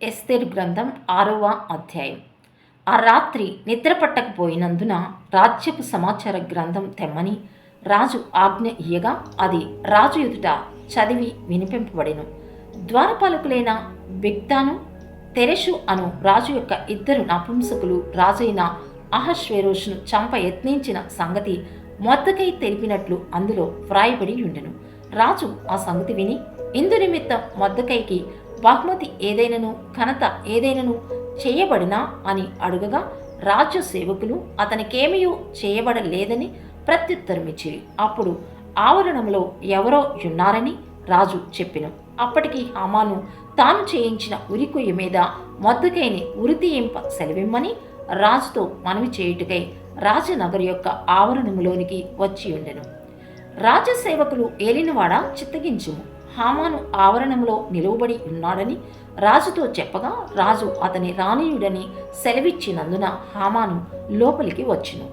ఎస్తేరు గ్రంథం ఆరవ అధ్యాయం. ఆ రాత్రి నిద్ర పట్టకపోయినందున రాజ్యపు సమాచార గ్రంథం తెమ్మని రాజు ఆజ్ఞ ఇయ్యగా అది రాజు ఎదుట చదివి వినిపింపబడెను. ద్వారపాలకులైన బిగ్దాను తెరెషు అను రాజు యొక్క ఇద్దరు నపుంసకులు రాజైన అహశ్వేరోషును చంప యత్నించిన సంగతి మొద్దకై తెలిపినట్లు అందులో వ్రాయబడి ఉండెను రాజు ఆ సంగతి విని ఇందు నిమిత్తం మొద్దకైకి బహుమతి ఏదైనను ఘనత ఏదైనను చేయబడినా అని అడుగగా రాజు సేవకులు అతనికేమీ చేయబడలేదని ప్రత్యుత్తరమిచ్చిరి అప్పుడు ఆవరణంలో ఎవరో ఉన్నారని రాజు చెప్పెను. అప్పటికి హామాను తాను చేయించిన ఉరికొయ్య మీద మొద్దకైని ఉరితీయింప సెలవిమ్మని రాజుతో మనవి చేయుటకై రాజనగర్ యొక్క ఆవరణములోనికి వచ్చి ఉండెను. రాజసేవకులు ఏలినవాడ చిత్తగించుము. హామాను ఆవరణంలో నిలువబడి ఉన్నాడని రాజుతో చెప్పగా రాజు అతని రాణీయుడని సెలవిచ్చినందున హామాను లోపలికి వచ్చును.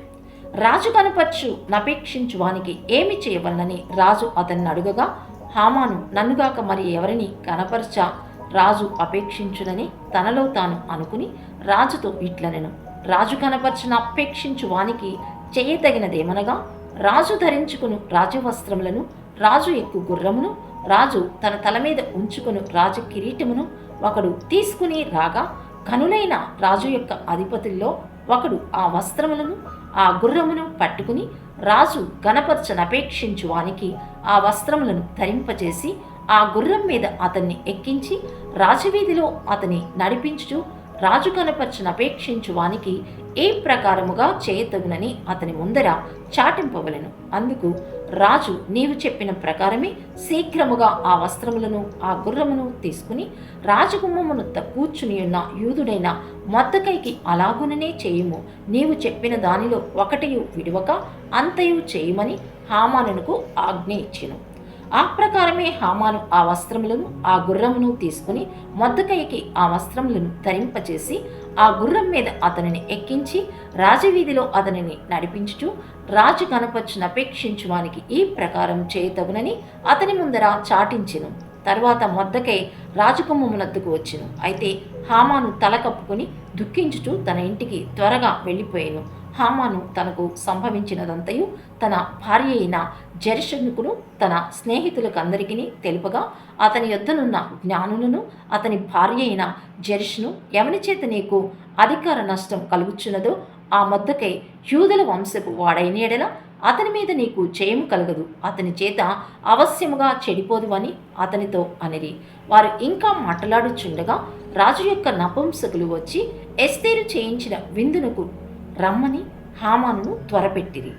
రాజు కనపరచు నపేక్షించు వానికి ఏమి చేయవలనని రాజు అతన్ని అడుగగా హామాను నన్నుగాక మరి ఎవరిని కనపరచా రాజు అపేక్షించునని తనలో తాను అనుకుని రాజుతో ఇట్లనెను. రాజు కనపరచిన అపేక్షించు వానికి చేయతగినదేమనగా రాజు ధరించుకును రాజవస్త్రములను రాజు ఎక్కు గుర్రమును రాజు తన తల మీద ఉంచుకుని రాజు కిరీటమును ఒకడు తీసుకుని రాగా కనులైన రాజు యొక్క అధిపతుల్లో ఒకడు ఆ వస్త్రములను ఆ గుర్రమును పట్టుకుని రాజు గణపరచనపేక్షించు వానికి ఆ వస్త్రములను ధరింపచేసి ఆ గుర్రం మీద అతన్ని ఎక్కించి రాజవీధిలో అతని నడిపించుచు రాజు కనపరచనపేక్షించు వానికి ఏ ప్రకారముగా చేయతగునని అతని ముందర చాటింపవలను. అందుకు రాజు నీవు చెప్పిన ప్రకారమే శీఘ్రముగా ఆ వస్త్రములను ఆ గుర్రమును తీసుకుని రాజగుమ్మమును కూర్చుని ఉన్న యూదుడైన మొత్తకైకి అలాగుననే చేయుము. నీవు చెప్పిన దానిలో ఒకటియు విడువక అంతయు చేయమని హామానునకు ఆజ్ఞ ఇచ్చెను. ఆ ప్రకారమే హామాను ఆ వస్త్రములను ఆ గుర్రమును తీసుకుని మొద్దకయ్యకి ఆ వస్త్రములను ధరింపచేసి ఆ గుర్రం మీద అతనిని ఎక్కించి రాజవీధిలో అతనిని నడిపించుచు రాజు కనపచ్చునపేక్షించు వానికి ఈ ప్రకారం చేయతగునని అతని ముందర చాటించెను. తర్వాత మొద్దకై రాజకుమ్మమునద్దుకు వచ్చెను. అయితే హామాను తల కప్పుకొని దుఃఖించుచు తన ఇంటికి త్వరగా వెళ్ళిపోయాను. హామాను తనకు సంభవించినదంతయు తన భార్య అయిన జరిషనుకును తన స్నేహితులకందరికీ తెలుపగా అతని యొద్దనున్న జ్ఞానులను అతని భార్య అయిన జరిష్ను ఎవని చేత నీకు అధికార నష్టం కలుగుచున్నదో ఆ మొద్దకై యూదుల వంశపు వాడైనేడల అతని మీద నీకు జయం కలగదు. అతని చేత అవశ్యముగా చెడిపోదు అని అతనితో అనిరి. వారు ఇంకా మాట్లాడుచుండగా రాజు యొక్క నపుంసకులు వచ్చి ఎస్తేరు చేయించిన విందునకు రమ్మని హామానును త్వరపెట్టిరి.